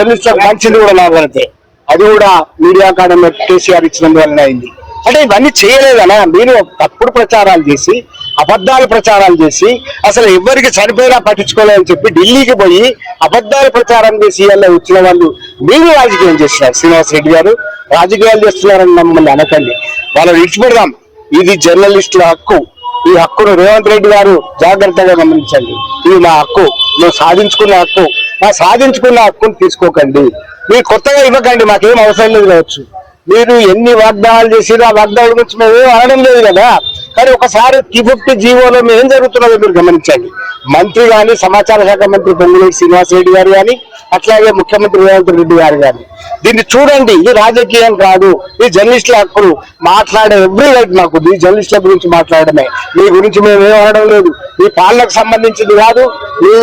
జర్నలిస్టులకు మంచిది కూడా లాభతే అది కూడా మీడియా అకాడమీ కేసీఆర్ ఇచ్చినందువల్ల అయింది. అంటే ఇవన్నీ చేయలేదనా? మీరు తప్పుడు ప్రచారాలు చేసి అబద్ధాలు ప్రచారాలు చేసి అసలు ఎవరికి చనిపోయినా పట్టించుకోలేదని చెప్పి ఢిల్లీకి పోయి అబద్ధాలు ప్రచారం చేసి ఇలా వచ్చిన వాళ్ళు మీరు రాజకీయం చేస్తున్నారు. శ్రీనివాస్ రెడ్డి గారు రాజకీయాలు చేస్తున్నారని మమ్మల్ని అనకండి. వాళ్ళు ఇచ్చిపెడదాం ఇది జర్నలిస్టుల హక్కు. ఈ హక్కును రేవంత్ రెడ్డి గారు జాగ్రత్తగా గమనించండి. ఇది మా హక్కు. మేము సాధించుకున్న హక్కు. మా సాధించుకున్న హక్కును తీసుకోకండి. మీరు కొత్తగా ఇవ్వకండి మాకేం అవసరం లేదు కావచ్చు. మీరు ఎన్ని వాగ్దానాలు చేసినా ఆ వాగ్దానాల గురించి మేము ఏం అనడం లేదు కదా. కానీ ఒకసారి టీ జీవోలో మేము ఏం జరుగుతున్నదో మీరు గమనించండి. మంత్రి గాని సమాచార శాఖ మంత్రి పొంగులేటి శ్రీనివాస్ రెడ్డి గారు కానీ అట్లాగే ముఖ్యమంత్రి రేవంత్ రెడ్డి గారు కానీ దీన్ని చూడండి ఇది రాజకీయం కాదు. ఈ జర్నలిస్టుల హక్కులు మాట్లాడే ఎవ్రీ రైట్ మాకు ఈ జర్నలిస్టుల గురించి మాట్లాడమే. మీ గురించి మేము ఏం అనడం లేదు. మీ పాలనకు సంబంధించింది కాదు. మీ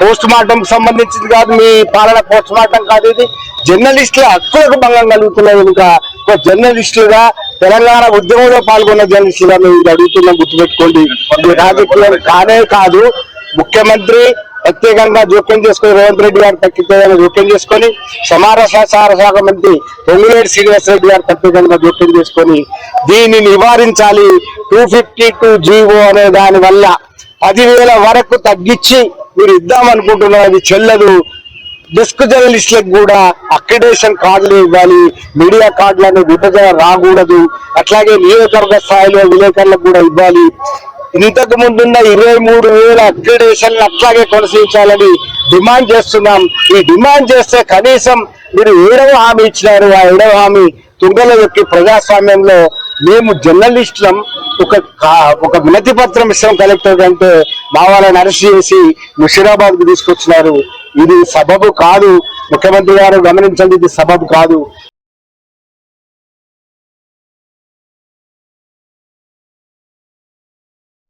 పోస్ట్ మార్టం సంబంధించింది కాదు మీ పాలన పోస్ట్ మార్టం కాదు ఇది. జర్నలిస్టుల హక్కులకు భంగం కలుగుతున్నాయి ఇంకా ఒక జర్నలిస్టులుగా తెలంగాణ ఉద్యమంలో పాల్గొన్న జర్నలిస్టులుగా మేము ఇది అడుగుతున్నాం గుర్తుపెట్టుకోండి. రాజకీయం కానే కాదు. ముఖ్యమంత్రి ప్రత్యేకంగా జోక్యం చేసుకుని రేవంత్ రెడ్డి గారు ప్రత్యేకంగా జోక్యం చేసుకొని సమాచార శాఖ మంత్రి పొంగులేటి శ్రీనివాస్ రెడ్డి గారు ప్రత్యేకంగా జోక్యం చేసుకొని దీన్ని నివారించాలి. టూ ఫిఫ్టీ టూ జీవో అనే దాని వల్ల పదివేల వరకు తగ్గించి మీరు ఇద్దామనుకుంటున్నారు అది చెల్లదు. డెస్క్ జర్నలిస్టులకు కూడా అక్రిడేషన్ కార్డులు ఇవ్వాలి మీడియా కార్డులను విభజన రాకూడదు. అట్లాగే నియోజకవర్గ స్థాయిలో విలేకరులకు కూడా ఇవ్వాలి. ఇంతకు ముందున్న ఇరవై మూడు వేల అక్రిడేషన్ అట్లాగే కొనసాగించాలని డిమాండ్ చేస్తున్నాం. ఈ డిమాండ్ చేస్తే కనీసం మీరు ఏడవ హామీ ఇచ్చినారు. ఆ ఏడవ హామీ తుంగలో యొక్క ప్రజాస్వామ్యంలో మేము జర్నలిస్టులం ఒక ఒక వినతి పత్రం ఇస్తాం కలెక్టర్ అంటే మా వాళ్ళని అరెస్ట్ చేసి ముషీరాబాద్కు తీసుకొచ్చినారు. ఇది సబబు కాదు. ముఖ్యమంత్రి గారు గమనించండి ఇది సబబు కాదు.